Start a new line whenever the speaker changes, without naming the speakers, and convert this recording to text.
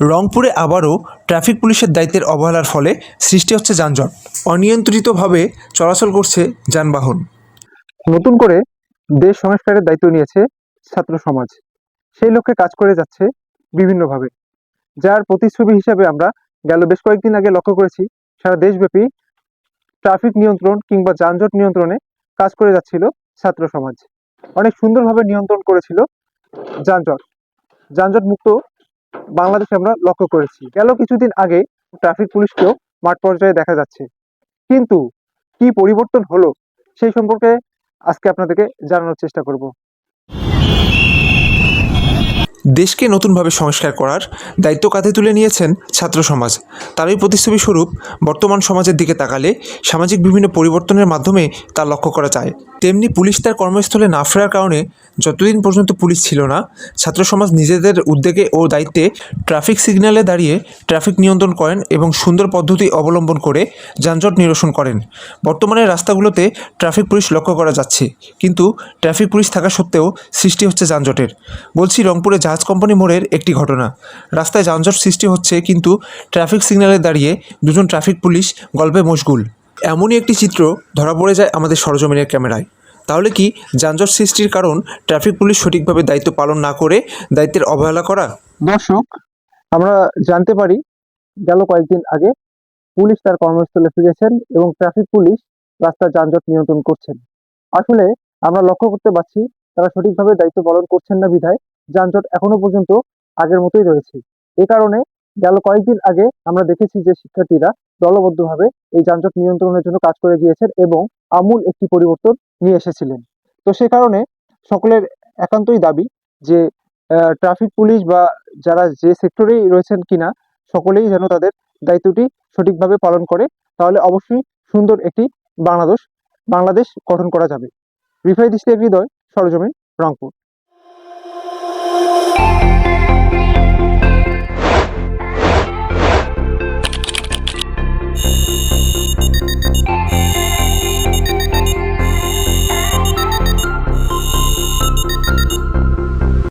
রংপুরে আবারও ট্রাফিক পুলিশের দায়িত্বের অবহেলার ফলে সৃষ্টি হচ্ছে যানজট। অনিয়ন্ত্রিতভাবে চলাচল করছে যানবাহন।
নতুন করে দেশ সংস্কারের দায়িত্ব নিয়েছে ছাত্র সমাজ। সেই লক্ষ্যে কাজ করে যাচ্ছে বিভিন্নভাবে। যার প্রতিচ্ছবি হিসাবে আমরা গেল বেশ কয়েকদিন আগে লক্ষ্য করেছি, সারা দেশব্যাপী ট্রাফিক নিয়ন্ত্রণ কিংবা যানজট নিয়ন্ত্রণে কাজ করে যাচ্ছিল ছাত্র সমাজ। অনেক সুন্দরভাবে নিয়ন্ত্রণ করেছিল যানজট। যানজট মুক্ত বাংলাদেশে আমরা লক্ষ্য করেছি। গেল কিছুদিন আগে ট্রাফিক পুলিশকেও মাঠ পর্যায়ে দেখা যাচ্ছে। কিন্তু কি পরিবর্তন হলো সেই সম্পর্কে আজকে আপনাদেরকে জানানোর চেষ্টা করব।
দেশকে নতুনভাবে সংস্কার করার দায়িত্ব কাঁধে তুলে নিয়েছেন ছাত্র সমাজ। তারই প্রতিচ্ছবি স্বরূপ বর্তমান সমাজের দিকে তাকালে সামাজিক বিভিন্ন পরিবর্তনের মাধ্যমে তা লক্ষ্য করা যায়। তেমনি পুলিশ তার কর্মস্থলে না ফেরার কারণে যতদিন পর্যন্ত পুলিশ ছিল না, ছাত্র সমাজ নিজেদের উদ্যোগে ও দায়িত্বে ট্রাফিক সিগন্যালে দাঁড়িয়ে ট্রাফিক নিয়ন্ত্রণ করেন এবং সুন্দর পদ্ধতি অবলম্বন করে যানজট নিরসন করেন। বর্তমানে রাস্তাগুলোতে ট্রাফিক পুলিশ লক্ষ্য করা যাচ্ছে, কিন্তু ট্রাফিক পুলিশ থাকা সত্ত্বেও সৃষ্টি হচ্ছে যানজটের। বলছি রংপুরে জাহাজ কোম্পানি মোড়ের একটি ঘটনা। রাস্তায় যানজট সৃষ্টি হচ্ছে, কিন্তু ট্রাফিক সিগন্যালে দাঁড়িয়ে দুজন ট্রাফিক পুলিশ গল্পে মশগুল। এমনই একটি চিত্র ধরা পড়ে যায় আমাদের সরজমিনের ক্যামেরায়। তাহলে কি যানজট সৃষ্টির কারণ ট্রাফিক পুলিশ সঠিকভাবে দায়িত্ব পালন না করে দায়িত্বের অবহেলা করা?
দর্শক, আমরা জানতে পারি গেল কয়েকদিন আগে পুলিশ তার কর্মস্থলে ফিরেছেন এবং ট্রাফিক পুলিশ রাস্তার যানজট নিয়ন্ত্রণ করছেন। আসলে আমরা লক্ষ্য করতে পারছি তারা সঠিকভাবে দায়িত্ব পালন করছেন না বিধায় যানজট এখনও পর্যন্ত আগের মতোই রয়েছে। এ কারণে গেল কয়েকদিন আগে আমরা দেখেছি যে শিক্ষার্থীরা দলবদ্ধভাবে এই যানজট নিয়ন্ত্রণের জন্য কাজ করে গিয়েছেন এবং আমূল একটি পরিবর্তন নিয়ে এসেছিলেন। তো সে কারণে সকলের একান্তই দাবি যে ট্রাফিক পুলিশ বা যারা যে সেক্টরেই রয়েছেন কিনা, সকলেই যেন তাদের দায়িত্বটি সঠিকভাবে পালন করে, তাহলে অবশ্যই সুন্দর একটি বাংলাদেশ বাংলাদেশ গঠন করা যাবে। রিফাই দৃষ্টি হৃদয়, সরজমিন, রংপুর।